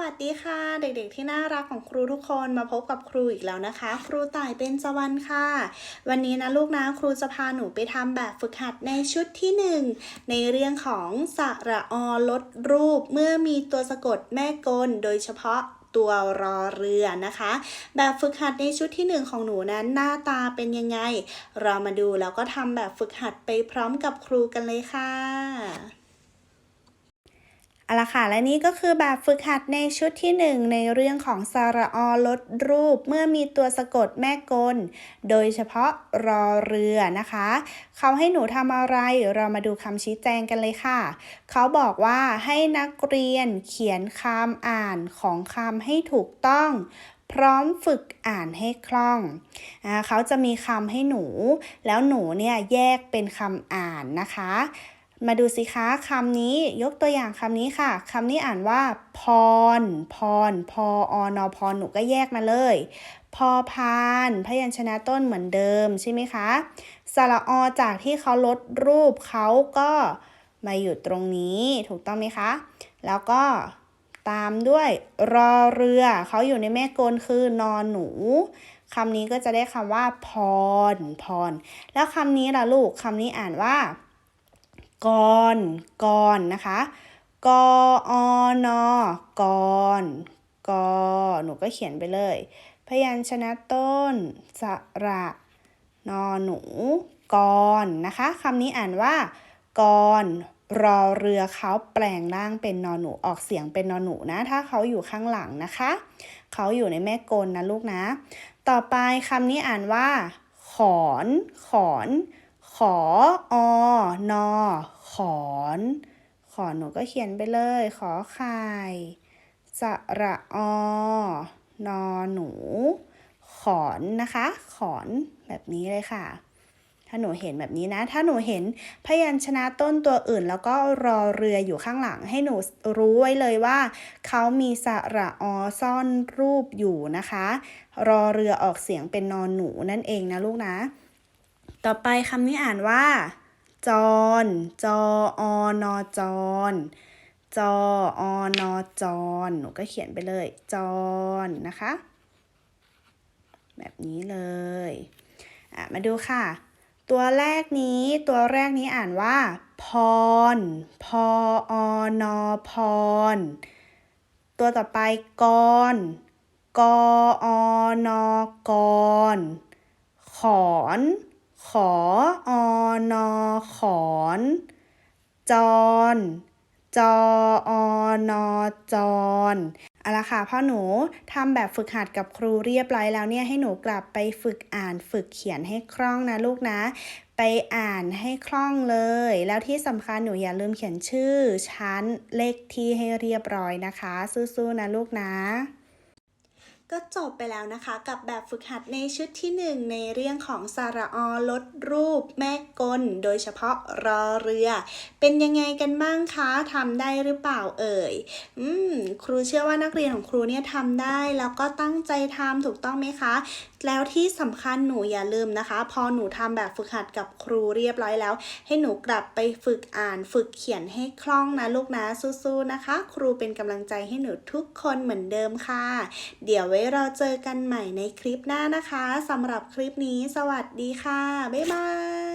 วัสดีค่ะ เด็กๆที่น่ารักของครูทุกคนมาพบกับครูอีกแล้วนะคะ ครูต่ายเป็นจวันค่ะ วันนี้นะลูกนะครูจะพาหนูไปทำแบบฝึกหัดในชุดที่หนึ่งในเรื่องของสระอลดรูปเมื่อมีตัวสะกดแม่กลโดยเฉพาะตัวรอเรือนะคะ แบบฝึกหัดในชุดที่หนึ่งของหนูนั้นหน้าตาเป็นยังไง เรามาดูแล้วก็ทำแบบฝึกหัดไปพร้อมกับครูกันเลยค่ะ เอาละค่ะ และนี่ก็คือแบบฝึกหัดในชุดที่ 1 ในเรื่องของสระอลดรูป เมื่อมีตัวสะกดแม่กล โดยเฉพาะรอเรือนะคะ เขาให้หนูทำอะไรเรามาดูคำชี้แจงกันเลยค่ะ เขาบอกว่าให้นักเรียนเขียนคำอ่านของคำให้ถูกต้องพร้อมฝึกอ่านให้คล่องอเขาจะมีคำให้หนู แล้วหนูเนี่ยแยกเป็นคำอ่านนะคะ มาดูสิคะคำนี้ยกตัวอย่างคำนี้ค่ะคำนี้อ่านว่า พร พร พออนอพรหนูก็แยกมาเลย พอพาน พยัญชนะต้นเหมือนเดิมใช่ไหมคะสระอจากที่เขาลดรูปเขาก็มาอยู่ตรงนี้ถูกต้องไหมคะ แล้วก็ตามด้วยรอเรือ เขาอยู่ในแม่กลคือนอนหนูคำนี้ก็จะได้คำว่า พร พร แล้วคำนี้ล่ะลูกคำนี้อ่านว่า กรกรนนะคะกออนอกรกหนูก็เขียนไปเลย พยัญชนะต้น สระนอหนูกรนนะคะคำนี้อ่านว่ากรรอเรือเขาแปลงร่างเป็นนอนหนูออกเสียงเป็นนอนหนูนะ ถ้าเขาอยู่ข้างหลังนะคะ เขาอยู่ในแม่กลนะลูกนะ ต่อไปคำนี้อ่านว่า ขอน ขอน ขออนอขอน ขอนหนูก็เขียนไปเลย ขอไข่สระอนอหนู ขอนนะคะ ขอนแบบนี้เลยค่ะ ถ้าหนูเห็นแบบนี้นะ ถ้าหนูเห็นพยัญชนะต้นตัวอื่น แล้วก็รอเรืออยู่ข้างหลัง ให้หนูรู้ไว้เลยว่าเขามีสระอซ่อนรูปอยู่นะคะ รอเรือออกเสียงเป็นนอนหนูนั่นเองนะลูกนะ ต่อไปคำนี้อ่านว่าจรจออนอจรจออนอจรหนูก็เขียนไปเลยจรนนะคะ แบบนี้เลยอะมาดูค่ะ ตัวแรกนี้ตัวแรกนี้อ่านว่า พร พออนอพร ตัวต่อไปกรกออนอกรขอน ขออนอขอนจรจออนอจรเอาละค่ะพ่อหนูทำแบบฝึกหัดกับครูเรียบร้อยแล้วเนี่ยให้หนูกลับไปฝึกอ่านฝึกเขียนให้คล่องนะลูกนะ ไปอ่านให้คล่องเลย แล้วที่สำคัญหนูอย่าลืมเขียนชื่อชั้นเลขที่ให้เรียบร้อยนะคะสู้ๆนะลูกนะ ก็จบไปแล้วนะคะ กับแบบฝึกหัดในชุดที่ 1 ในเรื่องของสระอลดรูป แม่กล โดยเฉพาะรอเรือ เป็นยังไงกันบ้างคะทำได้หรือเปล่าเอ่ย อืม ครูเชื่อว่านักเรียนของครูเนี่ยทำได้ แล้วก็ตั้งใจทำถูกต้องไหมคะ แล้วที่สำคัญหนูอย่าลืมนะคะ พอหนูทำแบบฝึกหัดกับครูเรียบร้อยแล้ว ให้หนูกลับไปฝึกอ่านฝึกเขียนให้คล่องนะลูกนะสู้ๆนะคะ ครูเป็นกำลังใจให้หนูทุกคนเหมือนเดิมค่ะ เดี๋ยวว้เราเจอกันใหม่ในคลิปหน้านะคะสำหรับคลิปนี้ สวัสดีค่ะ บ๊ายบาย